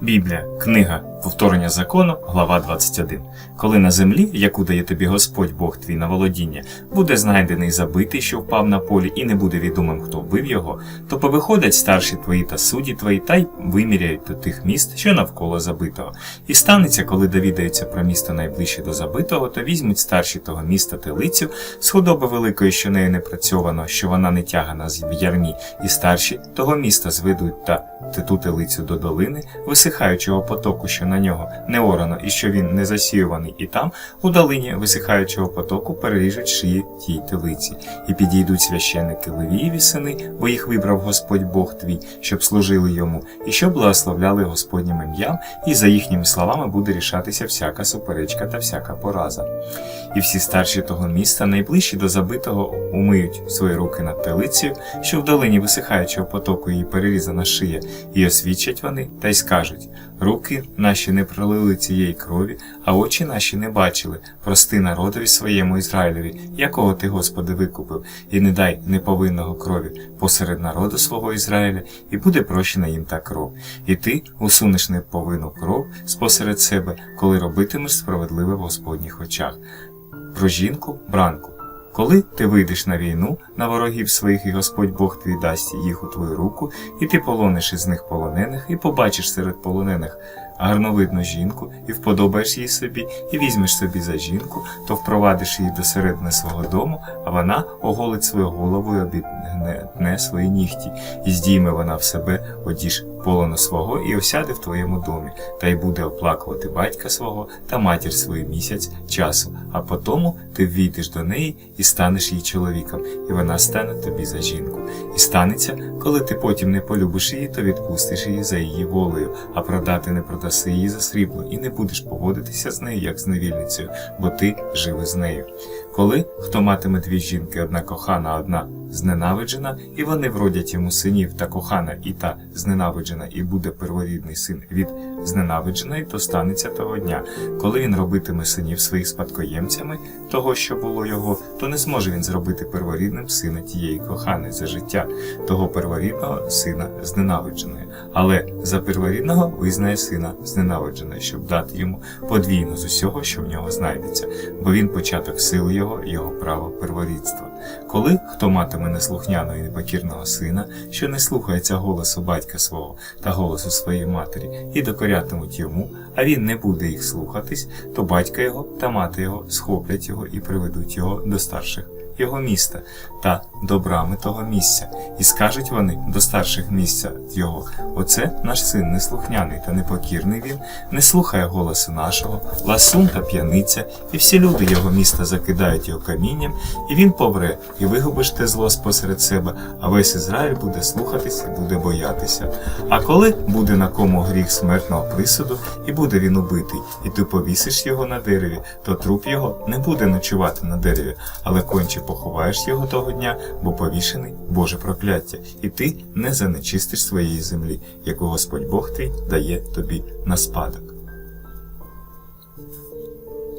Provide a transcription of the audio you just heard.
Біблія, книга Повторення закону, глава 21. Коли на землі, яку дає тобі Господь Бог твій на володіння, буде знайдений забитий, що впав на полі, і не буде відомим, хто вбив його, то повиходять старші твої та судді твої, та й виміряють до тих міст, що навколо забитого. І станеться, коли довідаються про місто найближче до забитого, то візьмуть старші того міста телицю з худоби великої, що нею не працьовано, що вона не тягана в ярмі, і старші того міста зведуть та ту телицю до долини, висихаючого потоку, що на нього не орано, і що він не засіюваний, і там, у долині висихаючого потоку, переріжуть шиї тій телиці, і підійдуть священники Левієві сини, бо їх вибрав Господь Бог твій, щоб служили йому, і щоб благословляли Господнім ім'ям, і за їхніми словами буде рішатися всяка суперечка та всяка пораза. І всі старші того міста, найближчі до забитого, умиють свої руки над телицею, що в долині висихаючого потоку її перерізана шия, і освічать вони, та й скажуть: руки наші не пролили цієї крові, а очі наші не бачили. Прости народові своєму Ізраїлеві, якого ти, Господи, викупив, і не дай неповинного крові посеред народу свого Ізраїля, і буде прощена їм та кров. І ти усунеш неповинну кров спосеред себе, коли робитимеш справедливе в Господніх очах. Про жінку бранку. Коли ти вийдеш на війну на ворогів своїх, і Господь Бог твій дасть їх у твою руку, і ти полониш із них полонених, і побачиш серед полонених гарновидну жінку, і вподобаєш її собі, і візьмеш собі за жінку, то впровадиш її до середини свого дому, а вона оголить свою голову і обітне свої нігті, і здійме вона в себе одіж полону свого і осяде в твоєму домі, та й буде оплакувати батька свого та матір свою місяць часу, а потому ти ввійдеш до неї і станеш її чоловіком, і вона стане тобі за жінку. І станеться, коли ти потім не полюбиш її, то відпустиш її за її волею, а продати не продаси її за срібло, і не будеш поводитися з нею, як з невільницею, бо ти живи з нею. Коли хто матиме дві жінки, одна кохана, одна зненавиджена, і вони вродять йому синів та кохана, і та зненавиджена, і буде перворідний син від зненавидженої, то станеться того дня. Коли він робитиме синів своїх спадкоємцями, того, що було його, то не зможе він зробити перворідним сина тієї коханої за життя, того перворідного сина зненавидженої. Але за перворідного визнає сина зненавидженої, щоб дати йому подвійно з усього, що в нього знайдеться, бо він початок сили його, його право перворідства. Коли хто матиме неслухняного і непокірного сина, що не слухається голосу батька свого та голосу своєї матері, і докорятимуть йому, а він не буде їх слухатись, то батька його та мати його схоплять його і приведуть його до старших його міста та до брами того місця, і скажуть вони до старших місця його: Оце наш син неслухняний та непокірний він, не слухає голосу нашого, ласун та п'яниця, і всі люди його міста закидають його камінням, і він повре, і вигубиш те зло спосеред себе, а весь Ізраїль буде слухатись і буде боятися. А коли буде на кому гріх смертного присуду, і буде він убитий, і ти повісиш його на дереві, то труп його не буде ночувати на дереві, але конче поховаєш його того дня, бо повішений Боже прокляття, і ти не занечистиш своєї землі, яку Господь Бог твій дає тобі на спадок.